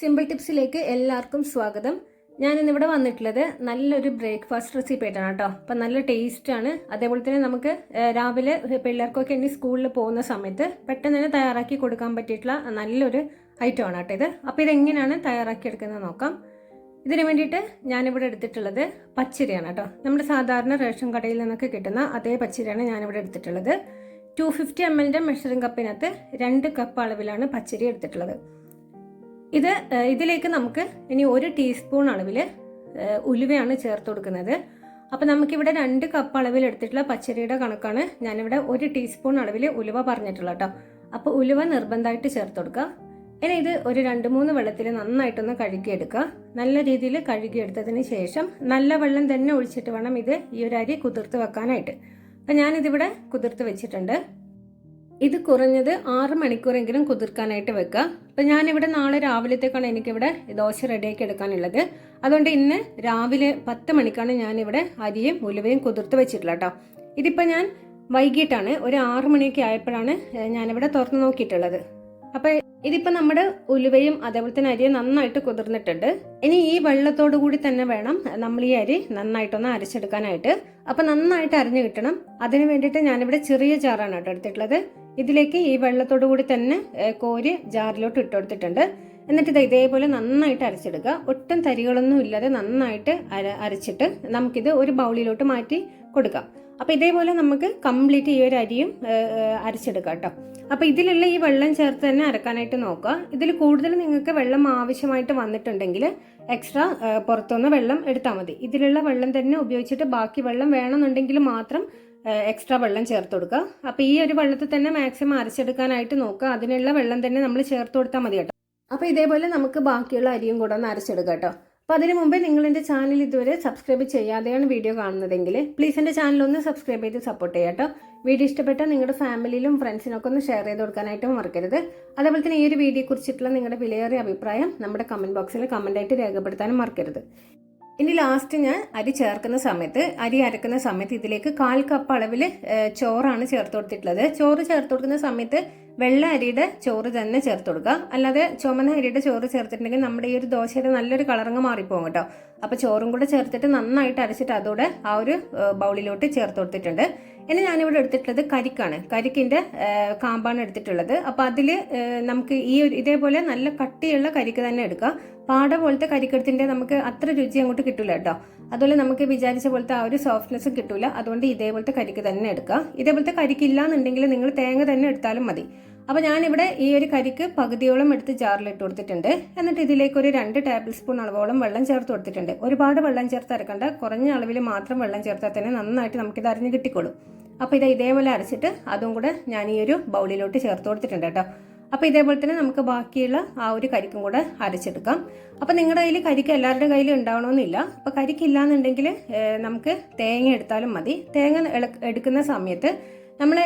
Simple ടിപ്സിലേക്ക് എല്ലാവർക്കും സ്വാഗതം. ഞാൻ ഇന്നിവിടെ വന്നിട്ടുള്ളത് നല്ലൊരു ബ്രേക്ക്ഫാസ്റ്റ് റെസിപ്പി ആയിട്ടാണ് കേട്ടോ. അപ്പം നല്ല ആണ്. അതേപോലെ തന്നെ നമുക്ക് രാവിലെ പിള്ളേർക്കൊക്കെ ഇനി സ്കൂളിൽ പോകുന്ന സമയത്ത് പെട്ടെന്ന് തന്നെ തയ്യാറാക്കി കൊടുക്കാൻ പറ്റിയിട്ടുള്ള നല്ലൊരു ഐറ്റം ആണ് കേട്ടോ ഇത്. അപ്പോൾ ഇതെങ്ങനെയാണ് തയ്യാറാക്കി എടുക്കുന്നത് നോക്കാം. ഇതിന് വേണ്ടിയിട്ട് ഞാനിവിടെ എടുത്തിട്ടുള്ളത് പച്ചരിയാണ് കേട്ടോ. നമ്മുടെ സാധാരണ റേഷൻ കടയിൽ നിന്നൊക്കെ കിട്ടുന്ന അതേ പച്ചരിയാണ് ഞാനിവിടെ എടുത്തിട്ടുള്ളത്. ടു ഫിഫ്റ്റി എം എല്ലിന്റെ മെഷറിംഗ് കപ്പിനകത്ത് രണ്ട് കപ്പ് അളവിലാണ് പച്ചരി എടുത്തിട്ടുള്ളത്. ഇത് ഇതിലേക്ക് നമുക്ക് ഇനി ഒരു ടീസ്പൂൺ അളവിൽ ഉലുവയാണ് ചേർത്ത് കൊടുക്കുന്നത്. അപ്പോൾ നമുക്കിവിടെ രണ്ട് കപ്പ് അളവിൽ എടുത്തിട്ടുള്ള പച്ചരിയുടെ കണക്കാണ് ഞാനിവിടെ ഒരു ടീസ്പൂൺ അളവിൽ ഉലുവ പറഞ്ഞിട്ടുള്ളത് കേട്ടോ അപ്പോൾ ഉലുവ നിർബന്ധമായിട്ട് ചേർത്ത് കൊടുക്കുക ഇനി ഇത് ഒരു രണ്ട് മൂന്ന് വെള്ളത്തിൽ നന്നായിട്ടൊന്ന് കഴുകിയെടുക്കുക നല്ല രീതിയിൽ കഴുകിയെടുത്തതിന് ശേഷം നല്ല വെള്ളം തന്നെ ഒഴിച്ചിട്ട് വേണം ഇത് ഈ ഒരു അരി കുതിർത്ത് വെക്കാനായിട്ട്. അപ്പം ഞാനിതിവിടെ കുതിർത്ത് വെച്ചിട്ടുണ്ട്. ഇത് കുറഞ്ഞത് ആറ് മണിക്കൂറെങ്കിലും കുതിർക്കാനായിട്ട് വെക്കുക. അപ്പം ഞാനിവിടെ നാളെ രാവിലത്തേക്കാണ് എനിക്കിവിടെ ദോശ റെഡിയാക്കി എടുക്കാനുള്ളത്. അതുകൊണ്ട് ഇന്ന് രാവിലെ പത്ത് മണിക്കാണ് ഞാനിവിടെ അരിയും ഉലുവയും കുതിർത്ത് വെച്ചിട്ടുള്ളത് കേട്ടോ. ഇതിപ്പോൾ ഞാൻ വൈകിട്ടാണ് ഒരു ആറ് മണിയൊക്കെ ആയപ്പോഴാണ് ഞാനിവിടെ തുറന്നു നോക്കിയിട്ടുള്ളത്. അപ്പോൾ ഇതിപ്പോൾ നമ്മുടെ ഉലുവയും അതേപോലെ തന്നെ അരിയും നന്നായിട്ട് കുതിർന്നിട്ടുണ്ട്. ഇനി ഈ വെള്ളത്തോടു കൂടി തന്നെ വേണം നമ്മൾ ഈ അരി നന്നായിട്ടൊന്ന് അരച്ചെടുക്കാനായിട്ട്. അപ്പം നന്നായിട്ട് അരിഞ്ഞു കിട്ടണം. അതിന് വേണ്ടിയിട്ട് ഞാനിവിടെ ചെറിയ ജാറാണ് കേട്ടോ എടുത്തിട്ടുള്ളത്. ഇതിലേക്ക് ഈ വെള്ളത്തോടു കൂടി തന്നെ കോരി ജാറിലോട്ട് ഇട്ട് കൊടുത്തിട്ടുണ്ട്. എന്നിട്ട് ഇത് ഇതേപോലെ നന്നായിട്ട് അരച്ചെടുക്കുക. ഒട്ടും തരികളൊന്നും ഇല്ലാതെ നന്നായിട്ട് അര അരച്ചിട്ട് നമുക്കിത് ഒരു ബൗളിലോട്ട് മാറ്റി കൊടുക്കാം. അപ്പോൾ ഇതേപോലെ നമുക്ക് കംപ്ലീറ്റ് ഈ ഒരു അരിയും അരച്ചെടുക്കാം കേട്ടോ. അപ്പോൾ ഇതിലുള്ള ഈ വെള്ളം ചേർത്ത് തന്നെ അരക്കാനായിട്ട് നോക്കുക. ഇതിൽ കൂടുതൽ നിങ്ങൾക്ക് വെള്ളം ആവശ്യമായിട്ട് വന്നിട്ടുണ്ടെങ്കിൽ എക്സ്ട്രാ പുറത്തുനിന്ന് വെള്ളം എടുത്താൽ മതി. ഇതിലുള്ള വെള്ളം തന്നെ ഉപയോഗിച്ചിട്ട് ബാക്കി വെള്ളം വേണമെന്നുണ്ടെങ്കിൽ മാത്രം എക്സ്ട്രാ വെള്ളം ചേർത്ത് കൊടുക്കുക. അപ്പോൾ ഈ ഒരു വെള്ളത്തിൽ തന്നെ മാക്സിമം അരച്ചെടുക്കാനായിട്ട് നോക്കുക. അതിനുള്ള വെള്ളം തന്നെ നമ്മൾ ചേർത്ത് കൊടുത്താൽ മതി കേട്ടോ. അപ്പോൾ ഇതേപോലെ നമുക്ക് ബാക്കിയുള്ള അരിയും കൂടെ ഒന്ന് അരച്ചെടുക്കാം കേട്ടോ. അപ്പോൾ അതിന് മുമ്പേ നിങ്ങൾ എന്റെ ചാനൽ ഇതുവരെ സബ്സ്ക്രൈബ് ചെയ്യാതെയാണ് വീഡിയോ കാണുന്നതെങ്കിൽ പ്ലീസ് എന്റെ ചാനൽ ഒന്ന് സബ്സ്ക്രൈബ് ചെയ്ത് സപ്പോർട്ട് ചെയ്യാം വീഡിയോ ഇഷ്ടപ്പെട്ടാൽ നിങ്ങളുടെ ഫാമിലിയിലും ഫ്രണ്ട്സിനൊക്കെ ഒന്ന് ഷെയർ ചെയ്ത് കൊടുക്കാനായിട്ട് മറക്കരുത്. അതേപോലെ തന്നെ ഈ ഒരു വീഡിയോ കുറിച്ചിട്ടുള്ള നിങ്ങളുടെ വിലയേറിയ അഭിപ്രായം നമ്മുടെ കമന്റ് ബോക്സിൽ കമന്റായിട്ട് രേഖപ്പെടുത്താനും മറക്കരുത്. ഇനി ലാസ്റ്റ് ഞാൻ അരി ചേർക്കുന്ന സമയത്ത് അരി അരക്കുന്ന സമയത്ത് ഇതിലേക്ക് കാൽ കപ്പ് അളവിൽ ചോറാണ് ചേർത്ത് കൊടുത്തിട്ടുള്ളത്. ചോറ് ചേർത്ത് കൊടുക്കുന്ന സമയത്ത് വെള്ള അരിയുടെ ചോറ് തന്നെ ചേർത്ത് കൊടുക്കുക. അല്ലാതെ ചുമന്ന അരിയുടെ ചോറ് ചേർത്തിട്ടുണ്ടെങ്കിൽ നമ്മുടെ ഈ ഒരു ദോശയുടെ നല്ലൊരു കളറങ്ങ് മാറിപ്പോകും കേട്ടോ. അപ്പോൾ ചോറും കൂടെ ചേർത്തിട്ട് നന്നായിട്ട് അരച്ചിട്ട് അതോടെ ആ ഒരു ബൗളിലോട്ട് ചേർത്ത് കൊടുത്തിട്ടുണ്ട്. ഇനി ഞാനിവിടെ എടുത്തിട്ടുള്ളത് കരിക്കാണ്. കരിക്കിന്റെ കാമ്പാണ് എടുത്തിട്ടുള്ളത്. അപ്പോൾ അതിൽ നമുക്ക് ഈ ഒരു ഇതേപോലെ നല്ല കട്ടിയുള്ള കരിക്ക് തന്നെ എടുക്കാം. പാട പോലത്തെ കരിക്കെടുത്തിന്റെ നമുക്ക് അത്ര രുചി അങ്ങോട്ട് കിട്ടില്ല കേട്ടോ. അതുപോലെ നമുക്ക് വിചാരിച്ച പോലത്തെ ആ ഒരു സോഫ്റ്റ്നെസ്സും കിട്ടില്ല അതുകൊണ്ട് ഇതേപോലത്തെ കരിക്ക് തന്നെ എടുക്കുക ഇതേപോലത്തെ കരിക്കില്ല എന്നുണ്ടെങ്കിൽ നിങ്ങൾ തേങ്ങ തന്നെ എടുത്താലും മതി. അപ്പോൾ ഞാനിവിടെ ഈ ഒരു കരിക്ക് പകുതിയോളം എടുത്ത് ജാറിലിട്ട് കൊടുത്തിട്ടുണ്ട്. എന്നിട്ട് ഇതിലേക്ക് ഒരു രണ്ട് ടേബിൾ സ്പൂൺ അളവോളം വെള്ളം ചേർത്ത് കൊടുത്തിട്ടുണ്ട്. ഒരുപാട് വെള്ളം ചേർത്ത് അരക്കണ്ട. കുറഞ്ഞ അളവിൽ മാത്രം വെള്ളം ചേർത്താൽ തന്നെ നന്നായിട്ട് നമുക്കിത് അരിഞ്ഞ് കിട്ടിക്കോളും. അപ്പോൾ ഇത് ഇതേപോലെ അരച്ചിട്ട് അതും കൂടെ ഞാൻ ഈ ഒരു ബൗളിലോട്ട് ചേർത്ത് കൊടുത്തിട്ടുണ്ട് കേട്ടോ. അപ്പോൾ ഇതേപോലെ തന്നെ നമുക്ക് ബാക്കിയുള്ള ആ ഒരു കരിക്കും കൂടെ അരച്ചെടുക്കാം. അപ്പോൾ നിങ്ങളുടെ കയ്യിൽ കരിക്ക് എല്ലാവരുടെ കയ്യിൽ ഉണ്ടാവണമെന്നില്ല. അപ്പോൾ കരിക്കില്ല എന്നുണ്ടെങ്കിൽ നമുക്ക് തേങ്ങ എടുത്താലും മതി. തേങ്ങ എടുക്കുന്ന സമയത്ത് നമ്മൾ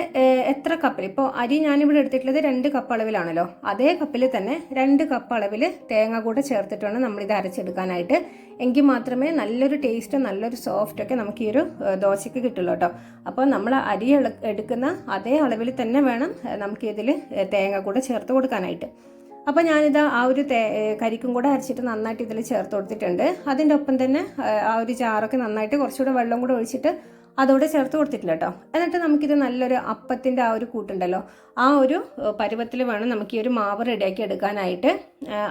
എത്ര കപ്പിൽ ഇപ്പോൾ അരി ഞാനിവിടെ എടുത്തിട്ടുള്ളത് രണ്ട് കപ്പ് അളവിലാണല്ലോ. അതേ കപ്പിൽ തന്നെ രണ്ട് കപ്പ് അളവിൽ തേങ്ങ കൂടെ ചേർത്തിട്ട് വേണം നമ്മളിത് അരച്ചെടുക്കാനായിട്ട്. എങ്കിൽ മാത്രമേ നല്ലൊരു ടേസ്റ്റ് നല്ലൊരു സോഫ്റ്റ് ഒക്കെ നമുക്ക് ഈ ഒരു ദോശയ്ക്ക് കിട്ടുള്ളൂ കേട്ടോ. അപ്പോൾ നമ്മൾ അരി എടുക്കുന്ന അതേ അളവിൽ തന്നെ വേണം നമുക്ക് ഇതിൽ തേങ്ങ കൂടെ ചേർത്ത് കൊടുക്കാനായിട്ട്. അപ്പോൾ ഞാനിത് ആ ഒരു കരിക്കും കൂടെ അരച്ചിട്ട് നന്നായിട്ട് ഇതിൽ ചേർത്ത് കൊടുത്തിട്ടുണ്ട്. അതിന്റെ ഒപ്പം തന്നെ ആ ഒരു ചാറൊക്കെ നന്നായിട്ട് കുറച്ചുകൂടെ വെള്ളം കൂടെ ഒഴിച്ചിട്ട് അതോടെ ചേർത്ത് കൊടുത്തിട്ടില്ല കേട്ടോ എന്നിട്ട് നമുക്കിത് നല്ലൊരു അപ്പത്തിന്റെ ആ ഒരു കൂട്ടുണ്ടല്ലോ. ആ ഒരു പരുവത്തിൽ വേണം നമുക്ക് ഈ ഒരു മാവ് റെഡിയാക്കി എടുക്കാനായിട്ട്.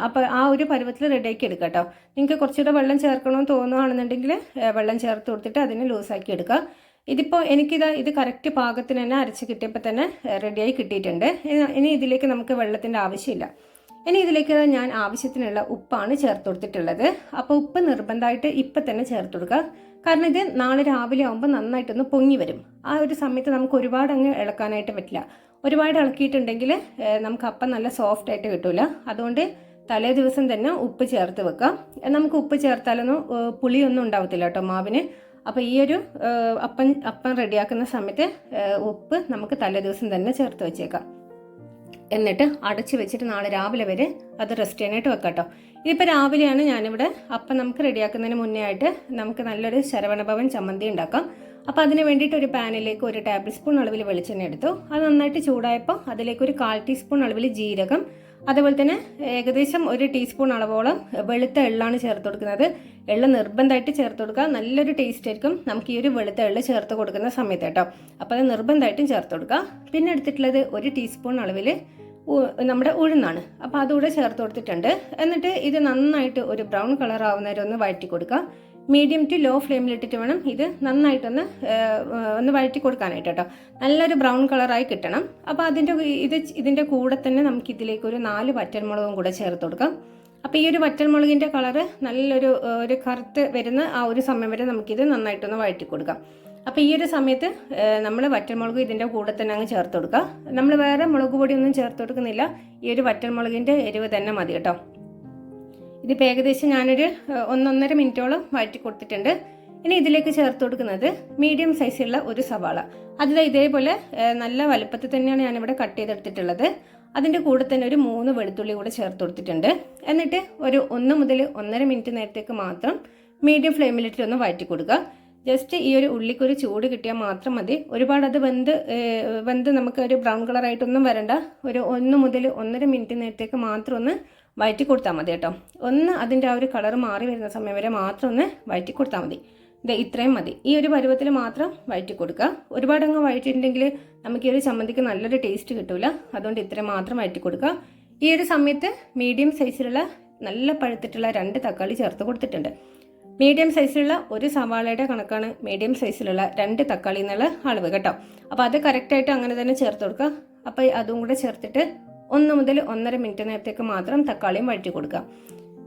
അപ്പോൾ ആ ഒരു പരുവത്തിൽ റെഡിയാക്കി എടുക്കുക കേട്ടോ നിങ്ങൾക്ക് കുറച്ചുകൂടെ വെള്ളം ചേർക്കണമെന്ന് തോന്നുകയാണെന്നുണ്ടെങ്കിൽ വെള്ളം ചേർത്ത് കൊടുത്തിട്ട് അതിനെ ലൂസാക്കി എടുക്കുക. ഇതിപ്പോൾ എനിക്കിത് ഇത് കറക്റ്റ് പാകത്തിന് തന്നെ അരച്ച് കിട്ടിയപ്പോൾ തന്നെ റെഡിയായി കിട്ടിയിട്ടുണ്ട്. ഇനി- ഇതിലേക്ക് നമുക്ക് വെള്ളത്തിന്റെ ആവശ്യമില്ല. ഇനി ഇതിലേക്ക് ഞാൻ ആവശ്യത്തിനുള്ള ഉപ്പാണ് ചേർത്ത് കൊടുത്തിട്ടുള്ളത്. അപ്പോൾ ഉപ്പ് നിർബന്ധമായിട്ട് ഇപ്പം തന്നെ ചേർത്ത് കൊടുക്കുക. കാരണം ഇത് നാളെ രാവിലെ ആകുമ്പോൾ നന്നായിട്ടൊന്ന് പൊങ്ങി വരും. ആ ഒരു സമയത്ത് നമുക്ക് ഒരുപാട് അങ്ങ് ഇളക്കാനായിട്ട് പറ്റില്ല. ഒരുപാട് ഇളക്കിയിട്ടുണ്ടെങ്കിൽ നമുക്ക് അപ്പം നല്ല സോഫ്റ്റ് ആയിട്ട് കിട്ടില്ല അതുകൊണ്ട് തലേ ദിവസം തന്നെ ഉപ്പ് ചേർത്ത് വെക്കാം നമുക്ക് ഉപ്പ് ചേർത്താലൊന്നും പുളിയൊന്നും ഉണ്ടാവത്തില്ല കേട്ടോ മാവിന്. അപ്പോൾ ഈ ഒരു അപ്പം അപ്പം റെഡിയാക്കുന്ന സമയത്ത് ഉപ്പ് നമുക്ക് തലേ ദിവസം തന്നെ ചേർത്ത് വെച്ചേക്കാം. എന്നിട്ട് അടച്ചു വെച്ചിട്ട് നാളെ രാവിലെ വരെ അത് റെസ്റ്റ് ചെയ്യാനായിട്ട് വെക്കാം കേട്ടോ ഇതിപ്പോൾ രാവിലെയാണ് ഞാനിവിടെ അപ്പം നമുക്ക് റെഡിയാക്കുന്നതിന് മുന്നേ ആയിട്ട് നമുക്ക് നല്ലൊരു ശരവണഭവൻ ചമ്മന്തി ഉണ്ടാക്കാം. അപ്പോൾ അതിന് വേണ്ടിയിട്ട് ഒരു പാനിലേക്ക് ഒരു ടേബിൾ സ്പൂൺ അളവിൽ വെളിച്ചെണ്ണ എടുത്തു. അത് നന്നായിട്ട് ചൂടായപ്പോൾ അതിലേക്ക് ഒരു കാൽ ടീസ്പൂൺ അളവിൽ ജീരകം അതുപോലെ തന്നെ ഏകദേശം ഒരു ടീസ്പൂൺ അളവോളം വെളുത്ത എള്ളാണ് ചേർത്ത് കൊടുക്കുന്നത്. എള്ള് നിർബന്ധമായിട്ട് ചേർത്ത് കൊടുക്കുക. നല്ലൊരു ടേസ്റ്റ് ആയിരിക്കും നമുക്ക് ഈ ഒരു വെളുത്ത എള്ള് ചേർത്ത് കൊടുക്കുന്ന സമയത്ത് കേട്ടോ. അപ്പോൾ അത് നിർബന്ധമായിട്ടും ചേർത്ത് കൊടുക്കുക. പിന്നെ എടുത്തിട്ടുള്ളത് ഒരു ടീസ്പൂൺ അളവിൽ നമ്മുടെ ഉഴുന്നാണ്. അപ്പോൾ അതുകൂടെ ചേർത്ത് കൊടുത്തിട്ടുണ്ട്. എന്നിട്ട് ഇത് നന്നായിട്ട് ഒരു ബ്രൗൺ കളർ ആവുന്നവരെ ഒന്ന് വഴറ്റി കൊടുക്കുക മീഡിയം ടു ലോ ഫ്ലെയിമിലിട്ടിട്ട് വേണം ഇത് നന്നായിട്ടൊന്ന് ഒന്ന് വഴറ്റി കൊടുക്കാനായിട്ട് കേട്ടോ. നല്ലൊരു ബ്രൗൺ കളറായി കിട്ടണം. അപ്പോൾ അതിന്റെ ഇത് ഇതിന്റെ കൂടെ തന്നെ നമുക്ക് ഇതിലേക്ക് ഒരു നാല് വറ്റൽമുളകും കൂടെ ചേർത്ത് കൊടുക്കാം. അപ്പോൾ ഈ ഒരു വറ്റൽമുളകിന്റെ കളറ് നല്ലൊരു ഒരു കറുത്ത് വരുന്ന ആ ഒരു സമയം വരെ നമുക്കിത് നന്നായിട്ടൊന്ന് വഴറ്റി കൊടുക്കാം. അപ്പോൾ ഈ ഒരു സമയത്ത് നമ്മൾ വറ്റൽമുളക് ഇതിന്റെ കൂടെ തന്നെ അങ്ങ് ചേർത്ത് കൊടുക്കുക. നമ്മൾ വേറെ മുളക് പൊടിയൊന്നും ചേർത്ത് കൊടുക്കുന്നില്ല. ഈ ഒരു വറ്റൽമുളകിന്റെ എരിവ് തന്നെ മതി കേട്ടോ. ഇതിപ്പോൾ ഏകദേശം ഞാനൊരു ഒന്നൊന്നര മിനിറ്റോളം വഴറ്റി കൊടുത്തിട്ടുണ്ട്. ഇനി ഇതിലേക്ക് ചേർത്ത് കൊടുക്കുന്നത് മീഡിയം സൈസുള്ള ഒരു സവാള. അതിൽ ഇതേപോലെ നല്ല വലുപ്പത്തിൽ തന്നെയാണ് ഞാനിവിടെ കട്ട് ചെയ്തെടുത്തിട്ടുള്ളത്. അതിന്റെ കൂടെ തന്നെ ഒരു മൂന്ന് വെളുത്തുള്ളി കൂടെ ചേർത്ത് കൊടുത്തിട്ടുണ്ട്. എന്നിട്ട് ഒരു ഒന്ന് മുതൽ ഒന്നര മിനിറ്റ് നേരത്തേക്ക് മാത്രം മീഡിയം ഫ്ലെയിമിലിട്ട് ഒന്ന് വഴറ്റി കൊടുക്കുക. ജസ്റ്റ് ഈ ഒരു ഉള്ളിക്കൊരു ചൂട് കിട്ടിയാൽ മാത്രം മതി. ഒരുപാട് അത് വെന്ത് വെന്ത് നമുക്ക് ഒരു ബ്രൗൺ കളറായിട്ടൊന്നും വരണ്ട. ഒരു ഒന്ന് മുതൽ ഒന്നര മിനിറ്റ് നേരത്തേക്ക് മാത്രം ഒന്ന് വയറ്റി കൊടുത്താൽ മതി കേട്ടോ. ഒന്ന് അതിന്റെ ആ ഒരു കളർ മാറി വരുന്ന സമയം വരെ മാത്രം ഒന്ന് വയറ്റി കൊടുത്താൽ മതി. ഇത് ഇത്രയും മതി. ഈ ഒരു പരുവത്തിൽ മാത്രം വയറ്റി കൊടുക്കുക. ഒരുപാട് അങ്ങ് വയറ്റിയിട്ടുണ്ടെങ്കിൽ നമുക്ക് ഈ ഒരു ചമ്മന്തിക്ക് നല്ലൊരു ടേസ്റ്റ് കിട്ടില്ല അതുകൊണ്ട് ഇത്രയും മാത്രം വയറ്റി കൊടുക്കുക. ഈ ഒരു സമയത്ത് മീഡിയം സൈസിലുള്ള നല്ല പഴുത്തിട്ടുള്ള രണ്ട് തക്കാളി ചേർത്ത് കൊടുത്തിട്ടുണ്ട്. മീഡിയം സൈസിലുള്ള ഒരു സവാളയുടെ കണക്കാണ് മീഡിയം സൈസിലുള്ള രണ്ട് തക്കാളി എന്നുള്ള അളവ് കേട്ടോ. അപ്പോൾ അത് കറക്റ്റായിട്ട് അങ്ങനെ തന്നെ ചേർത്ത് കൊടുക്കുക. അപ്പോൾ അതും കൂടെ ചേർത്തിട്ട് ഒന്ന് മുതൽ ഒന്നര മിനിറ്റ് നേരത്തേക്ക് മാത്രം തക്കാളിയും വഴറ്റി കൊടുക്കുക.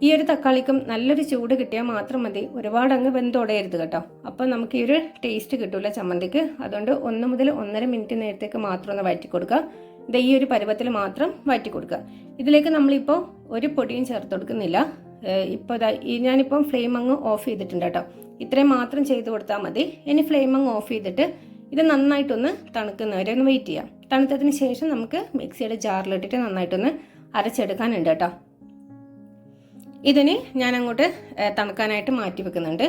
ഈ ഒരു തക്കാളിക്കും നല്ലൊരു ചൂട് കിട്ടിയാൽ മാത്രം മതി. ഒരുപാട് അങ്ങ് വെന്തൊടയരുത് കേട്ടോ. അപ്പോൾ നമുക്ക് ഈ ഒരു ടേസ്റ്റ് കിട്ടില്ല ചമ്മന്തിക്ക്. അതുകൊണ്ട് ഒന്ന് മുതൽ ഒന്നര മിനിറ്റ് നേരത്തേക്ക് മാത്രം ഒന്ന് വഴറ്റി കൊടുക്കുക. ഇത് ഈ ഒരു പരുവത്തിൽ മാത്രം വഴറ്റി കൊടുക്കുക. ഇതിലേക്ക് നമ്മളിപ്പോൾ ഒരു പൊടിയും ചേർത്ത് കൊടുക്കുന്നില്ല. ഇപ്പോൾ ഞാനിപ്പം ഫ്ലെയിം അങ്ങ് ഓഫ് ചെയ്തിട്ടുണ്ട് കേട്ടോ. ഇത്രയും മാത്രം ചെയ്ത് കൊടുത്താൽ മതി. ഇനി ഫ്ലെയിം അങ്ങ് ഓഫ് ചെയ്തിട്ട് ഇത് നന്നായിട്ടൊന്ന് തണുക്കുന്നവരെ ഒന്ന് വെയിറ്റ് ചെയ്യാം. തണുത്തതിന് ശേഷം നമുക്ക് മിക്സിയുടെ ജാറിലിട്ടിട്ട് നന്നായിട്ടൊന്ന് അരച്ചെടുക്കാനുണ്ട് കേട്ടോ. ഇതിന് ഞാൻ അങ്ങോട്ട് തണുക്കാനായിട്ട് മാറ്റി വെക്കുന്നുണ്ട്.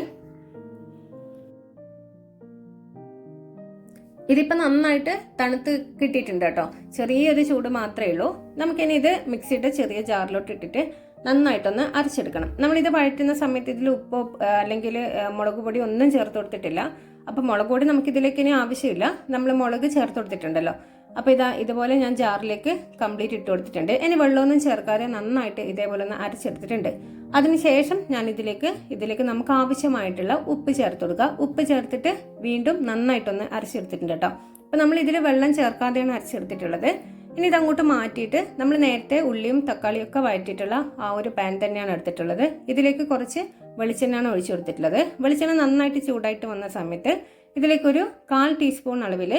ഇതിപ്പോൾ നന്നായിട്ട് തണുത്ത് കിട്ടിയിട്ടുണ്ട് കേട്ടോ. ചെറിയൊരു ചൂട് മാത്രമേ ഉള്ളൂ. നമുക്കിനി ഇത് മിക്സിയുടെ ചെറിയ ജാറിലോട്ട് ഇട്ടിട്ട് നന്നായിട്ടൊന്ന് അരച്ചെടുക്കണം. നമ്മളിത് വഴറ്റുന്ന സമയത്ത് ഇതിൽ ഉപ്പോ അല്ലെങ്കിൽ മുളക് പൊടി ഒന്നും ചേർത്ത് കൊടുത്തിട്ടില്ല. അപ്പോൾ മുളക് പൊടി നമുക്കിതിലേക്ക് ഇനി ആവശ്യമില്ല. നമ്മൾ മുളക് ചേർത്ത് കൊടുത്തിട്ടുണ്ടല്ലോ. അപ്പോൾ ഇതാ ഇതുപോലെ ഞാൻ ജാറിലേക്ക് കംപ്ലീറ്റ് ഇട്ട് കൊടുത്തിട്ടുണ്ട്. ഇനി വെള്ളമൊന്നും ചേർക്കാതെ നന്നായിട്ട് ഇതേപോലെ ഒന്ന് അരച്ചെടുത്തിട്ടുണ്ട്. അതിനുശേഷം ഞാൻ ഇതിലേക്ക് ഇതിലേക്ക് നമുക്ക് ആവശ്യമായിട്ടുള്ള ഉപ്പ് ചേർത്ത് കൊടുക്കുക ഉപ്പ് ചേർത്തിട്ട് വീണ്ടും നന്നായിട്ടൊന്ന് അരച്ചെടുത്തിട്ടുണ്ട് കേട്ടോ. അപ്പോൾ നമ്മൾ ഇതിൽ വെള്ളം ചേർക്കാതെയാണ് അരച്ചെടുത്തിട്ടുള്ളത്. ഇനി ഇതങ്ങോട്ട് മാറ്റിയിട്ട് നമ്മൾ നേരത്തെ ഉള്ളിയും തക്കാളിയും ഒക്കെ വഴറ്റിയിട്ടുള്ള ആ ഒരു പാൻ തന്നെയാണ് എടുത്തിട്ടുള്ളത്. ഇതിലേക്ക് കുറച്ച് വെളിച്ചെണ്ണയാണ് ഒഴിച്ചു കൊടുത്തിട്ടുള്ളത്. വെളിച്ചെണ്ണ നന്നായിട്ട് ചൂടായിട്ട് വന്ന സമയത്ത് ഇതിലേക്കൊരു കാൽ ടീസ്പൂൺ അളവിൽ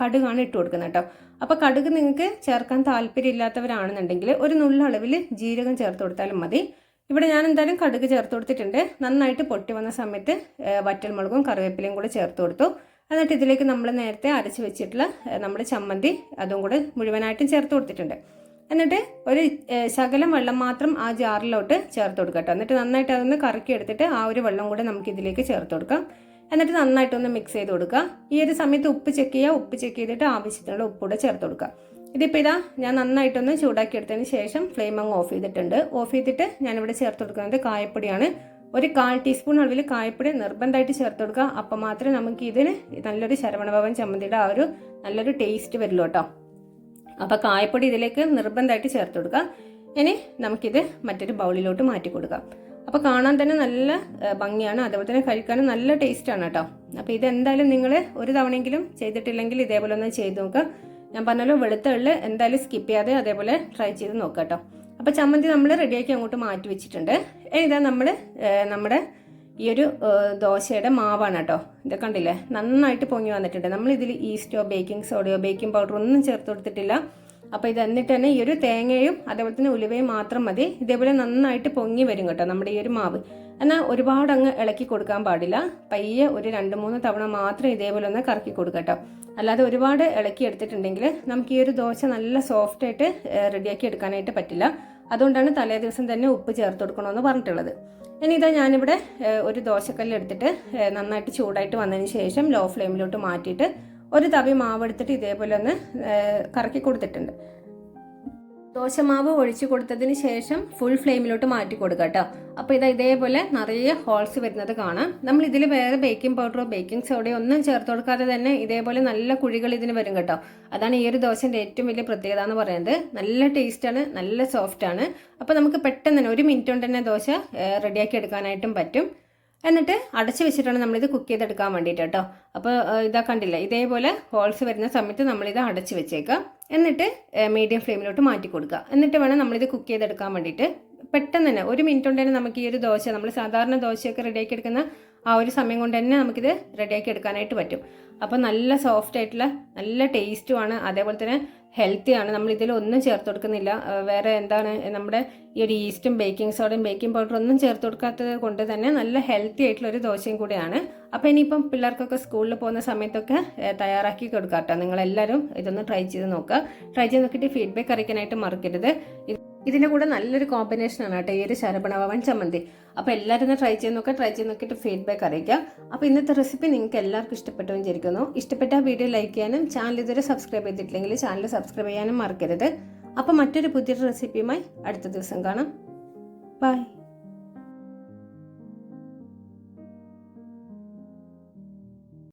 കടുകാണ് ഇട്ട് കൊടുക്കുന്നത് കേട്ടോ. അപ്പോൾ കടുക് നിങ്ങൾക്ക് ചേർക്കാൻ താല്പര്യമില്ലാത്തവരാണെന്നുണ്ടെങ്കിൽ ഒരു നുള്ള അളവിൽ ജീരകം ചേർത്ത് കൊടുത്താലും മതി. ഇവിടെ ഞാൻ എന്തായാലും കടുക് ചേർത്ത് കൊടുത്തിട്ടുണ്ട്. നന്നായിട്ട് പൊട്ടി വന്ന സമയത്ത് വറ്റൽമുളകും കറിവേപ്പിലയും കൂടെ ചേർത്ത് കൊടുത്തു. എന്നിട്ട് ഇതിലേക്ക് നമ്മൾ നേരത്തെ അരച്ച് വെച്ചിട്ടുള്ള നമ്മുടെ ചമ്മന്തി അതും കൂടെ മുഴുവനായിട്ടും ചേർത്ത് കൊടുത്തിട്ടുണ്ട്. എന്നിട്ട് ഒരു ശകലം വെള്ളം മാത്രം ആ ജാറിലോട്ട് ചേർത്ത് കൊടുക്കുക കേട്ടോ. എന്നിട്ട് നന്നായിട്ട് അതൊന്ന് കറക്കി എടുത്തിട്ട് ആ ഒരു വെള്ളം കൂടെ നമുക്ക് ഇതിലേക്ക് ചേർത്ത് കൊടുക്കാം. എന്നിട്ട് നന്നായിട്ടൊന്ന് മിക്സ് ചെയ്ത് കൊടുക്കുക. ഈ ഒരു സമയത്ത് ഉപ്പ് ചെക്ക് ചെയ്യുക. ഉപ്പ് ചെക്ക് ചെയ്തിട്ട് ആവശ്യത്തിനുള്ള ഉപ്പ് കൂടെ ചേർത്ത് കൊടുക്കുക. ഇതിപ്പോൾ ഇതാ ഞാൻ നന്നായിട്ടൊന്ന് ചൂടാക്കി എടുത്തതിന് ശേഷം ഫ്ലെയിം അങ്ങ് ഓഫ് ചെയ്തിട്ടുണ്ട്. ഓഫ് ചെയ്തിട്ട് ഞാനിവിടെ ചേർത്ത് കൊടുക്കുന്നത് കായപ്പൊടിയാണ്. ഒരു കാൽ ടീസ്പൂൺ അളവിൽ കായപ്പൊടി നിർബന്ധമായിട്ട് ചേർത്ത് കൊടുക്കുക. അപ്പം മാത്രമേ നമുക്ക് ഇതിന് നല്ലൊരു ശരവണഭവൻ ചമ്മന്തിയുടെ ആ ഒരു നല്ലൊരു ടേസ്റ്റ് വരുള്ളൂ കേട്ടോ. അപ്പോൾ കായപ്പൊടി ഇതിലേക്ക് നിർബന്ധമായിട്ട് ചേർത്ത് കൊടുക്കുക. ഇനി നമുക്കിത് മറ്റൊരു ബൗളിലോട്ട് മാറ്റി കൊടുക്കാം അപ്പോൾ കാണാൻ തന്നെ നല്ല ഭംഗിയാണ്. അതുപോലെ തന്നെ കഴിക്കാനും നല്ല ടേസ്റ്റാണ് കേട്ടോ. അപ്പോൾ ഇതെന്തായാലും നിങ്ങൾ ഒരു തവണയെങ്കിലും ചെയ്തിട്ടില്ലെങ്കിൽ ഇതേപോലെ ഒന്ന് ചെയ്ത് നോക്കുക. ഞാൻ പറഞ്ഞല്ലോ വെളുത്ത എന്തായാലും സ്കിപ്പ് ചെയ്യാതെ അതേപോലെ ട്രൈ ചെയ്ത് നോക്കാം കേട്ടോ. അപ്പോൾ ചമ്മന്തി നമ്മൾ റെഡിയാക്കി അങ്ങോട്ട് മാറ്റി വെച്ചിട്ടുണ്ട്. ഇതാ നമ്മൾ നമ്മുടെ ഈ ഒരു ദോശയുടെ മാവാണ് കേട്ടോ. ഇത് കണ്ടില്ലേ? നന്നായിട്ട് പൊങ്ങി വന്നിട്ടുണ്ട്. നമ്മൾ ഇതിൽ ഈസ്റ്റോ ബേക്കിംഗ് സോഡയോ ബേക്കിംഗ് പൗഡർ ഒന്നും ചേർത്ത് കൊടുത്തിട്ടില്ല. അപ്പോൾ ഇത് എന്നിട്ട് തന്നെ ഈ ഒരു തേങ്ങയും അതേപോലെ തന്നെ ഉലുവയും മാത്രം മതി. ഇതേപോലെ നന്നായിട്ട് പൊങ്ങി വരും കേട്ടോ നമ്മുടെ ഈ ഒരു മാവ്. എന്നാൽ ഒരുപാട് അങ്ങ് ഇളക്കി കൊടുക്കാൻ പാടില്ല. പയ്യെ ഒരു രണ്ട് മൂന്ന് തവണ മാത്രം ഇതേപോലെ ഒന്ന് കറക്കി കൊടുക്കട്ടോ അല്ലാതെ ഒരുപാട് ഇളക്കി എടുത്തിട്ടുണ്ടെങ്കിൽ നമുക്ക് ഈ ഒരു ദോശ നല്ല സോഫ്റ്റ് ആയിട്ട് റെഡിയാക്കി എടുക്കാനായിട്ട് പറ്റില്ല. അതുകൊണ്ടാണ് തലേ ദിവസം തന്നെ ഉപ്പ് ചേർത്ത് കൊടുക്കണമെന്ന് പറഞ്ഞിട്ടുള്ളത്. ഇനി ഇതാ ഞാനിവിടെ ഒരു ദോശക്കല്ല് എടുത്തിട്ട് നന്നായിട്ട് ചൂടായിട്ട് വന്നതിന് ശേഷം ലോ ഫ്ലെയിമിലോട്ട് മാറ്റിയിട്ട് ഒരു തവി മാവ് എടുത്തിട്ട് ഇതേപോലെ ഒന്ന് കറക്കി കൊടുത്തിട്ടുണ്ട്. ദോശമാവ് ഒഴിച്ചു കൊടുത്തതിന് ശേഷം ഫുൾ ഫ്ലെയിമിലോട്ട് മാറ്റി കൊടുക്കുക കേട്ടോ അപ്പോൾ ഇത് ഇതേപോലെ നിറയെ ഹോൾസ് വരുന്നത് കാണാം. നമ്മൾ ഇതിൽ വേറെ ബേക്കിംഗ് പൗഡറോ ബേക്കിംഗ് സോഡയോ ഒന്നും ചേർത്ത് കൊടുക്കാതെ തന്നെ ഇതേപോലെ നല്ല കുഴികൾ ഇതിന് വരും കേട്ടോ. അതാണ് ഈ ഒരു ദോശന്റെ ഏറ്റവും വലിയ പ്രത്യേകത എന്ന് പറയുന്നത്. നല്ല ടേസ്റ്റാണ് നല്ല സോഫ്റ്റാണ് അപ്പോൾ നമുക്ക് പെട്ടെന്ന് തന്നെ ഒരു മിനിറ്റ് കൊണ്ട് തന്നെ ദോശ റെഡിയാക്കി എടുക്കാനായിട്ടും പറ്റും. എന്നിട്ട് അടച്ചു വെച്ചിട്ടാണ് നമ്മളിത് കുക്ക് ചെയ്തെടുക്കാൻ വേണ്ടിയിട്ട് കേട്ടോ. അപ്പോൾ ഇതാ കണ്ടില്ല? ഇതേപോലെ ഹോൾസ് വരുന്ന സമയത്ത് നമ്മളിത് അടച്ചു വെച്ചേക്കാം. എന്നിട്ട് മീഡിയം ഫ്ലെയിമിലോട്ട് മാറ്റി കൊടുക്കുക എന്നിട്ട് വേണം നമ്മളിത് കുക്ക് ചെയ്തെടുക്കാൻ വേണ്ടിയിട്ട്. പെട്ടെന്ന് തന്നെ ഒരു മിനിറ്റ് കൊണ്ട് തന്നെ നമുക്ക് ഈ ഒരു ദോശ നമ്മൾ സാധാരണ ദോശയൊക്കെ റെഡിയാക്കി എടുക്കുന്ന ആ ഒരു സമയം കൊണ്ട് തന്നെ നമുക്കിത് റെഡിയാക്കി എടുക്കാനായിട്ട് പറ്റും. അപ്പോൾ നല്ല സോഫ്റ്റ് ആയിട്ടുള്ള നല്ല ടേസ്റ്റുമാണ് അതേപോലെ തന്നെ ഹെൽത്തിയാണ് നമ്മൾ ഇതിൽ ഒന്നും ചേർത്ത് കൊടുക്കുന്നില്ല. വേറെ എന്താണ്? നമ്മുടെ ഈ ഒരു ഈസ്റ്റും ബേക്കിംഗ് സോഡയും ബേക്കിംഗ് പൗഡറും ഒന്നും ചേർത്ത് കൊടുക്കാത്തത് കൊണ്ട് തന്നെ നല്ല ഹെൽത്തി ആയിട്ടുള്ള ഒരു ദോശയും കൂടിയാണ്. അപ്പോൾ ഇനിയിപ്പം പിള്ളേർക്കൊക്കെ സ്കൂളിൽ പോകുന്ന സമയത്തൊക്കെ തയ്യാറാക്കി കൊടുക്കാം കേട്ടോ നിങ്ങളെല്ലാവരും ഇതൊന്ന് ട്രൈ ചെയ്ത് നോക്കുക. ട്രൈ ചെയ്ത് നോക്കിയിട്ട് ഫീഡ്ബാക്ക് അറിയിക്കാനായിട്ട് മറക്കരുത്. ഇതിന്റെ കൂടെ നല്ലൊരു കോമ്പിനേഷനാണ് കേട്ടോ. ഈ ഒരു ശരഭണവൻ ചമ്മന്തി. അപ്പോൾ എല്ലാവരും ഒന്ന് ട്രൈ ചെയ്ത് നോക്കുക ട്രൈ ചെയ്ത് നോക്കിയിട്ട് ഫീഡ്ബാക്ക് അറിയിക്കാം. അപ്പോൾ ഇന്നത്തെ റെസിപ്പി നിങ്ങൾക്ക് എല്ലാവർക്കും ഇഷ്ടപ്പെട്ടു വിചാരിക്കുന്നു. ഇഷ്ടപ്പെട്ട വീഡിയോ ലൈക്ക് ചെയ്യാനും ചാനൽ ഇതുവരെ സബ്സ്ക്രൈബ് ചെയ്തിട്ടില്ലെങ്കിൽ ചാനൽ സബ്സ്ക്രൈബ് ചെയ്യാനും മറക്കരുത്. അപ്പോൾ മറ്റൊരു പുതിയൊരു റെസിപ്പിയുമായി അടുത്ത ദിവസം കാണാം. ബൈ